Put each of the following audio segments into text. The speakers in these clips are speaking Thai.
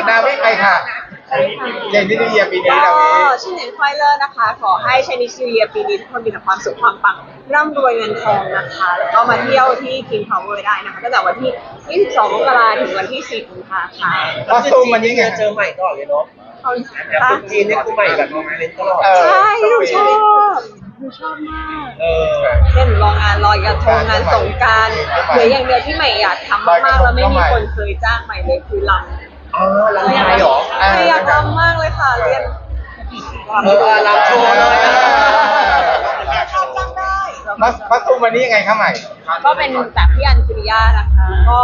บอกดาวไม่ใครค่ะใช่ค่ะเจนนี่นิวเยียร์ปีนี้ก็ดาวนี้ชื่อเหนนควายเลอร์นะคะ ขอให้ชนิชิวเยียปีนี้ทุกคนมีแต่ความสุขความปังร่ำรวยเงินทองนะคะ แล้วก็มาเที่ยวที่ King Power ได้นะคะตั้งแต่วันที่ 22 มกราถึงวันที่4กุมภาพันธ์คอสตูมวันนี้ไงเจอใหม่ตลอดเลยเนาะขอบคุณแบบค่ะคนจีนเนี่ยคือใหม่แบบมีอีเวนต์ตลอดเออใช่หนูชอบหนูชอบมากเออเนี่ยหนูรองานลอยกระทงงานสงกรารเหลืออย่างเดียวที่ใหม่อยากทำมากๆแล้วไม่มีคนเคยจ้างใหม่เลยคือลำ อ๋อแล้วยังไงหรอใหม่อยากทำมากเลยค่ะ เรียนเออรับโชว์เลยทำจ้างได้คอสคอสตูมวันนี้ยังไงคะใหม่ก็เป็นจากพี่อันสุริยานะคะ ก็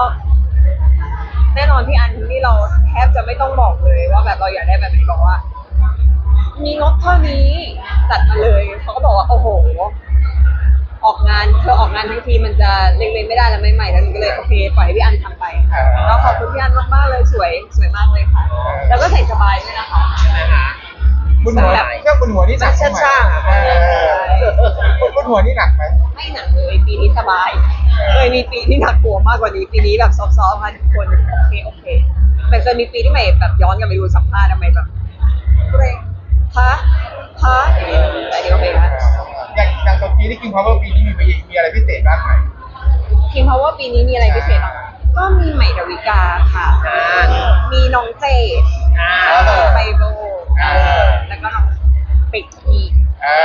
แน่นอนพี่อันนี่เราแทบจะไม่ต้องบอกเลยว่าแบบเราอยากได้แบบไหนบอกว่า มีงบเท่านี้จัดมาเลยเขาก็บอกว่าโอ้โห ออกงานเธอออกงานทั้งทีมันจะเล็งๆไม่ได้แล้วไม่ใหม่แล้วหนูก็เลยโอเคปล่อยให้พี่อันทำไปค่ะแล้วขอบคุณพี่อันมากๆเลยสวยสวยมากเลยค่ะ แล้วก็ใส่สบายด้วยนะคะใช่ไหมคะคุณหัวเครื่องคุณหัวนี่หนักไหมช่างๆอะ เออคุณหัวนี่หนักไหมไม่หนักเลยปีนี้สบายเคยมีปีที่หนักกลัวมากกว่านี้ปีนี้แบบซอฟๆค่ะทุกคนโอเคโอเคแต่เคยมีปีที่ใหม่แบบย้อนกลับไปดูสัมภาษณ์ทำไมแบบเกรงฮะฮะแต่เดี๋ยวโอเคนะ อย่างอย่างตัวปีที่กินพาวเวอร์ปีนี้มีมีอะไรพิเศษบ้างไหมคิมเพราะว่าปีนี้มีอะไรพิเศษบ้างก็มีใหม่ดาวิกาค่ะ อ่า มีน้องเจดอ่าไบโบอ่า แล้วก็น้องปิกอีก อ่า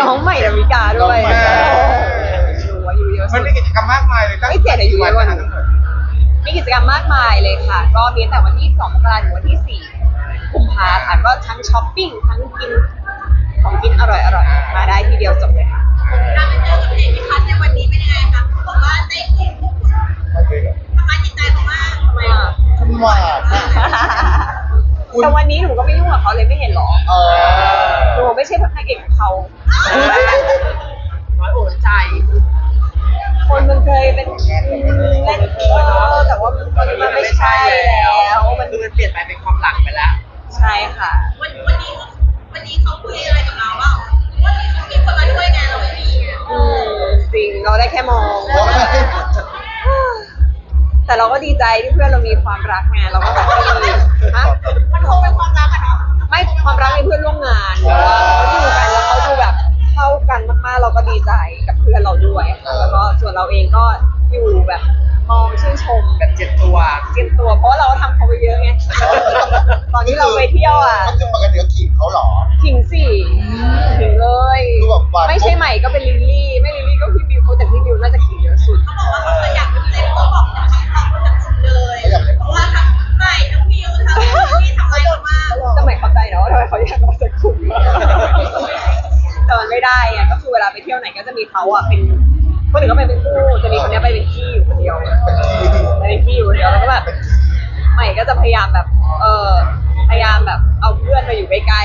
น้องใหม่ดาวิกาด้วยน้องใหม่หนูอายุเยอะมัสุนด มีกิจกรรมมากมายเลยตั้งไม่เจ็ดอายุเยอะกว่าหนู มีกิจกรรมมากมายเลยค่ะ ก็มีตั้งแต่วันที่ 2 มกราคมถึงวันที่ 4 กุมภาค่ะ ก็ทั้งช้อปปิ้ง ทั้งกินของกินอร่อยๆ มาได้ทีเดียวจบเลยค่ะการไปเจอกับเด็กพิพัฒน์ในวันนี้เป็นยังไงคะเขาบอกว่าได้คุยพูดคุยไม่เคยหรอกสภาพจิตใจเขามากทำไมอะทำไมอะแต่วันนี้หนูก็ไม่ยุ่งกับเขาเลยไม่เห็นหรอเออหนูไม่ใช่พระเอกของเขา น้อยอกน้อยใจ คนมันเคยเป็นเล่น ดีใจที่เพื่อนเรามีความรักไงเราก็แบบดีฮะมันคงเป็นความรักอะเนาะไม่ความรัก ที่เขาอะเป็นคนอื่นก็ไปเป็นคู่จะมีคนเนี้ยไปเป็นขี้อยู่คนเดียวไปเป็นขี้อยู่คนเดียวแล้วก็แบบใหม่ก็จะพยายามแบบเออพยายามแบบเอาเพื่อนมาอยู่ใกล้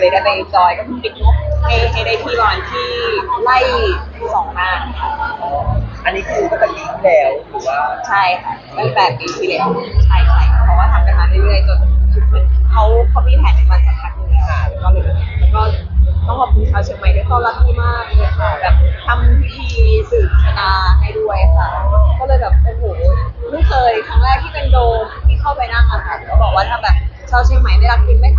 แล้วก็ใหม่ก็เลยได้ไปจอยก็เพิ่งปิดงบให้ให้ได้ที่ประมาณที่ไล่สองหน้าค่ะอันนี้คือตั้งแต่ปีที่แล้วหรือว่าใช่ค่ะตั้งแต่ปีที่แล้วใช่ใช่เพราะว่าทำกันมาเรื่อยๆจนเขาเขามีแผนในมันสักพักหนึงแล้วค่ะแล้วก็เลยแล้วก็ต้องขอบคุณชาวเชียงใหม่ที่ต้อนรับดีมากเลยค่ะแบบทำพิธีสืบชะตาให้ด้วยค่ะ ก็เลยแบบโอ้โหเพิ่งเคยครั้งแรกที่เป็นโดมที่เข้าไปนั่งอะค่ะก็บอกว่าถ้าแบบชาวเชียงใหม่ไม่รักจริงไม่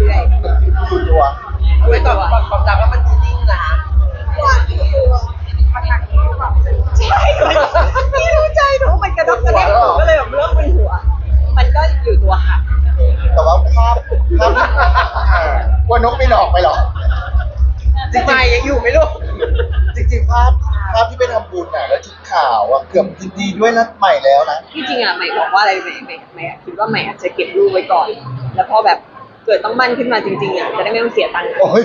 เรื่อยสุดตัวๆเอาไว้ก่อนความความรักแล้วมันจะนิ่งนะใช่พี่รู้ใจหนูมันกระดกกระเด็นหนูก็เลยแบบเลิกมเป็นหัว มันก็อยู่ตัวค่ะ แต่ว่าภาพว่านกไม่หลอกไปหรอกจริงๆยังอยู่ไหมลูก จริงๆภาพภาพที่ไปทำบุญน่ะแล้วชุดขาวอะเกือบยิดีด้วยนัดใหม่แล้วนะ ที่จริงอะใหม่บอกว่าอะไรใหม่ใหม่ใหม่คิดว่าใหม่อาจจะเก็บรูปไว้ก่อน แล้วพอแบบ เกิดต้องมั่นขึ้นมาจริงๆอะจะได้ไม่ต้องเสียตังค์โอ้ย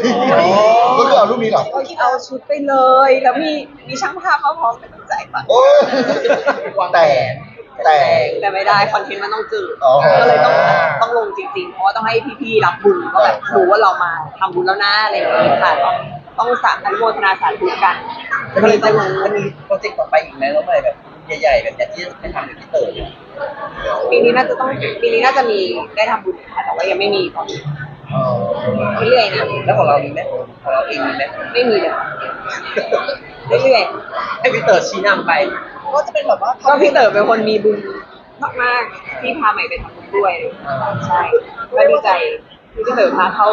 ก็คือเอารูปนี้เหรอก็เอาชุดไปเลย แล้วมีมีช่างภาพเขาพร้อมเป็นจ่ายก่อนโอ้ยแต่แต่ แต่ไม่ได้คอนเทนต์มันต้องจืดอ๋อก็เลยต้องต้องลงจริงๆ เพราะว่าต้องให้พี่ๆรับบุญก็แบบรู้ว่าเรามาทำบุญแล้วนะอะไรอย่างนี้ค่ะต้องต้องสาอนุโมทนาสาธุกันจะก็มีเลยจะต้องลงจะมีโปรเจกต์ต่อไปอีกไหมน้องใหม่แบบ ใหญ่ๆแบบอย่างที่ไปทำกับพี่เต๋อเนี่ยปีนี้น่าจะต้องปีนี้น่าจะมีได้ทำบุญค่ะแต่ว่ายังไม่มีตอนนี้เรื่อยๆนะแล้วของเรามีไหมของเราเองมีไหมไม่มีเลยเรื่อยให้พี่เต๋อชี้นำไปๆก็จะเป็นแบบว่าก็พี่เต๋อเป็นคนมีบุญมากๆที่พาใหม่ไปทำบุญด้วยใช่ก็ดีใจที่พี่เต๋อพาเข้า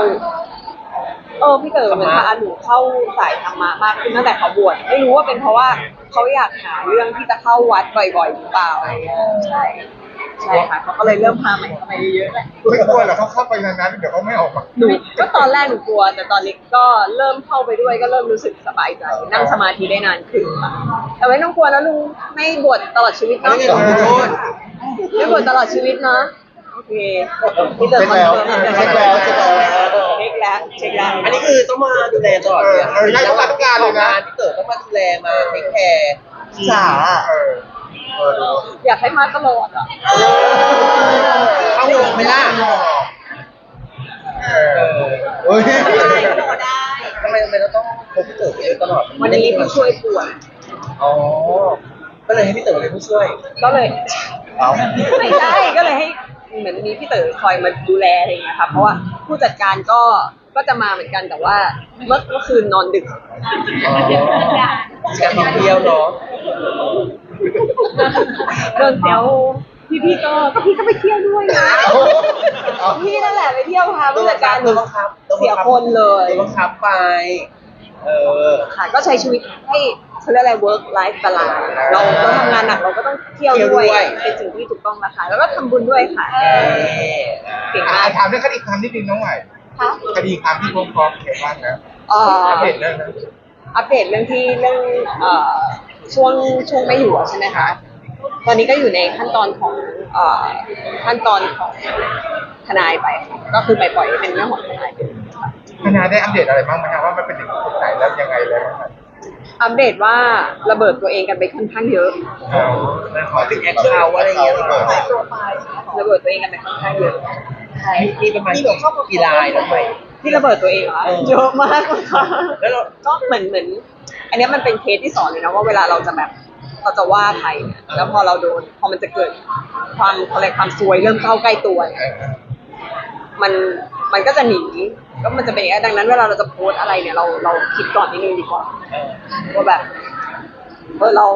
เออพี่เต๋อเหมือนพาหนูเข้าสายธรรมะมากขึ้นตั้งแต่เขาบวชไม่รู้ว่าเป็นเพราะว่าเขาอยากหาเรื่องที่จะเข้าวัดบ่อยๆหรือเปล่าอะไรเงี้ยใช่ใช่ค่ะเขาก็เลยเริ่มพาใหม่เข้าไปเยอะๆแหละไม่กลัวเหรอเขาเข้าไปนานๆเดี๋ยวเขาไม่ออกมาหนูก็ตอนแรกหนูกลัว แต่ตอนนี้ก็เริ่มเข้าไปด้วยก็เริ่มรู้สึกสบายใจนั่งสมาธิได้นานขึ้นค่ะแต่ไม่ต้องกลัวนะลุงไม่บวชตลอดชีวิตไม่เนาะได้หรอกพี่โทษไม่บวชตลอดชีวิตเนาะโอเคพี่เต๋อเช็คแล้วคอนเฟิร์มเช็คแล้ว เช็คแล้วเช็คแล้วเช็คแล้วอันนี้คือต้องมาดูแลตลอดเลยเออใช่ต้องมาทุกงานเลยนะ พี่เต๋อต้องมาดูแลมาเทคแคร์สาเออเออดูอยากให้มาตลอดอะเข้าโรงไหมล่ะเออเฮ้ยโดได้ทำไมทำไมเราต้องพบพี่เต๋อไปตลอดวันนี้ผู้ช่วยป่วยอ๋อก็เลยให้พี่เต๋อเป็นผู้ช่วย ก็เลยเอาไม่ใช่ก็เลยให้เหมือนมีพี่เต๋อคอยมาดูแลอะไรอย่างเงี้ยค่ะเพราะว่าผู้จัดการก็ ก็จะมาเหมือนกันแต่ว่าเมื่อเมื่อคืนนอนดึกอ๋อการท่องเที่ยวเนาะโดนแซวพี่พี่ๆก็ก็พี่ก็ไปเที่ยวด้วยนะเอาพี่นั่นแหละไปเที่ยวพาผู้จัดการหโดนูนบังคับเสียคนเลยโดนบังคับไป เออ ค่ะก็ใช้ชีวิตให้เขาเรียกอะไร work life balance เราก็ทำงานหนักเราก็ต้องเที่ยวเที่ยวด้ด้ววยยเป็นสิ่งที่ถูกต้องนะคะแล้วก็ทำบุญด้วยค่ะเออเก่งอะมาก ถามเรื่องคดีความนิดนึงน้องใหม่ ค่ะคดีความที่ฟ้องฟ้องเห็นบ้างนะเอ่ออัปเดตเรื่องนั้นอัปเดตเรื่องที่เรื่องเอ่อช่วงช่วงไม่อยู่อะใช่ไหมคะ ตอนนี้ก็อยู่ในขั้นตอนของเอ่อขั้นตอนของทนายไปค่ะก็คือไปปล่อยให้เป็นเรื่องของทนายไป ทนายได้อัปเดตอะไรบ้างไหมครับว่ามันเป็นถึงจุดไหนแล้วยังไงแล้ว อัปเดตว่าระเบิดตัวเองกันไปค่อนข้างเยอะ ขอถึงแอคเคาท์อะไรอย่างเงี้ยเหรอระเบิดตัวเองกันไปค่อนข้างเยอะใช่มีประมาณกี่กี่ลายน้องใหม่ที่ระเบิดตัวเองเหรอเออ เยอะมากเลยค่ะแล้วเราก็เหมือนเหมือน อันเนี้ยมันเป็นเคสที่สอนเลยนะว่าเวลาเราจะแบบเราจะว่าใครเนี่ยแล้วพอเราโดนพอมันจะเกิดความอะไรความซวยเริ่มเข้าใกล้ตัวเนี่ยมัน มันก็จะหนีก็มันจะเป็นอย่างนี้นดังนั้นเวลาเราจะโพสต์อะไรเนี่ยเราเราคิดก่อนนิดนึงดีกว่าเออว่าแบบเออเรา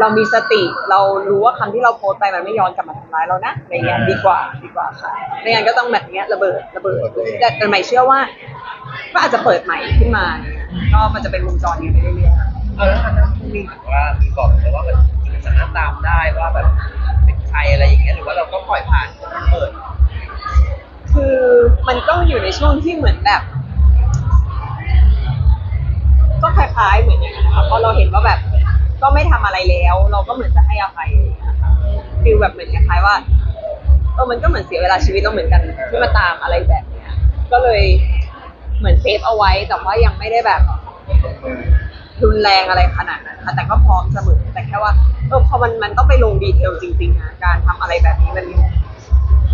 เรามีสติเรารู้ว่าคำที่เราโพสต์ไปมันไม่ย้อนกลับมาทำร้ายเรานะอะไรเงี้ยดีกว่าดีกว่าค่ะไม่งั้นก็ต้องแบบเนี้ยระเบิดระเบิดแต่แต่ใหม่เชื่อว่า ก็อาจจะเปิดใหม่ขึ้นมาเนี่ยก็มันจะเป็นวงจรนี้ไปเรื่อยๆเออแล้วทางนั้นมีแบบว่ามีบอกเลยว่ามันมันสามารถตามได้ว่าแบบเป็นใครอะไรอย่างเงี้ยหรือว่าเราก็ปล่อยผ่านเปิดคือ มันก็อยู่ในช่วงที่เหมือนแบบ ก็คล้ายๆเหมือนอย่างนั้นนะคะเพราะเราเห็นว่าแบบ ก็ไม่ทำอะไรแล้ว เราก็เหมือนจะให้อภัยอะค่ะฟีลแบบเหมือนคล้ายๆว่าเออมันก็เหมือนเสียเวลาชีวิตเราเหมือนกันที่มาตามอะไรแบบเนี้ย ก็เลยเหมือนเซฟเอาไว้แต่ว่ายังไม่ได้แบบรุนแรงอะไรขนาดนั้นค่ะแต่ก็พร้อมเสมอแต่แค่ว่าเออพอมันมันต้องไปลงดีเทลจริงๆนะการทำอะไรแบบนี้มัน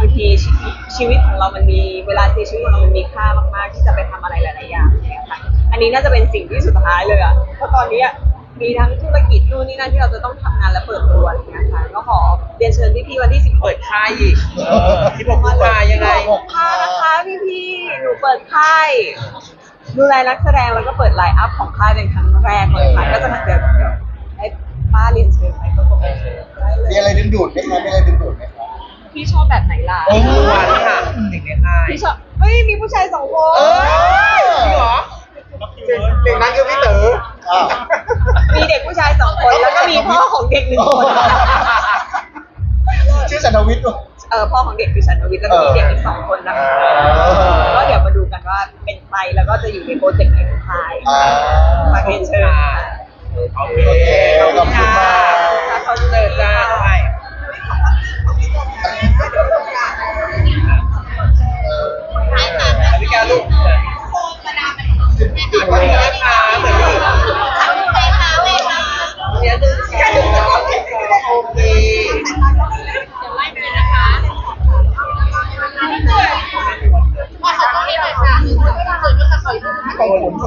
างทีชีวิตชีวิตของเรามันมีเวลาที่ชีวิตของเรามันมีค่ามากๆ ที่จะไปทำอะไรหลาย ๆ อย่างเนี่ยค่ะอันนี้น่าจะเป็นสิ่งที่สุดท้ายเลยอะเพราะตอนนี้อะมีทั้งธุรกิจนู่นนี่นั่นที่เราจะต้องทำงานและเปิดตัวอะไรอย่างเงี้ยค่ะก็ขอเรียนเชิญพี่ๆวันที่16เปิดค่ายอีกเออที่ผมพูดมายังไง หกค่านะคะพี่พี่ๆหนูเปิดค่ายดูแลนักแสดงแล้วก็เปิดไลน์อัพของค่ายเป็นครั้งแรกเลยค่ะก็จะเดี๋ยวเดี๋ยวให้ป้าเรียนเชิญไปก็คงได้เชิญได้เลมียอะไรดึงดูดไหมคะมีอะไรดึงดูดไหมคะ พี่ชอบแบบไหนล่ะ โอ้ทุกวันค่ะเด็กในค่ายพี่ชอบเฮ้ยมีผู้ชายสองคเอนอจริงเหรอหนึ่งนั้นคือพี่เต๋ออ้าวมีเด็กผู้ชายสองคน แล้วก็มีพ่อของเด็กหนึ่งคน ชื่อสันทวิทย์ด้วยเออพ่อของเด็กคือชันวิทย์แล้วก็มีเด็กอีกสองคนนะคะเออ ก็เดี๋ยวมาดูกันว่าเป็นใครแล้วก็จะอยู่ในโปรเจกต์ไหนของใครอ่า ฝากเรียนเชิญค่ะโอเคโอเคขอบคุณมากถ้าเขาเจอจ้าทำ อยู่ข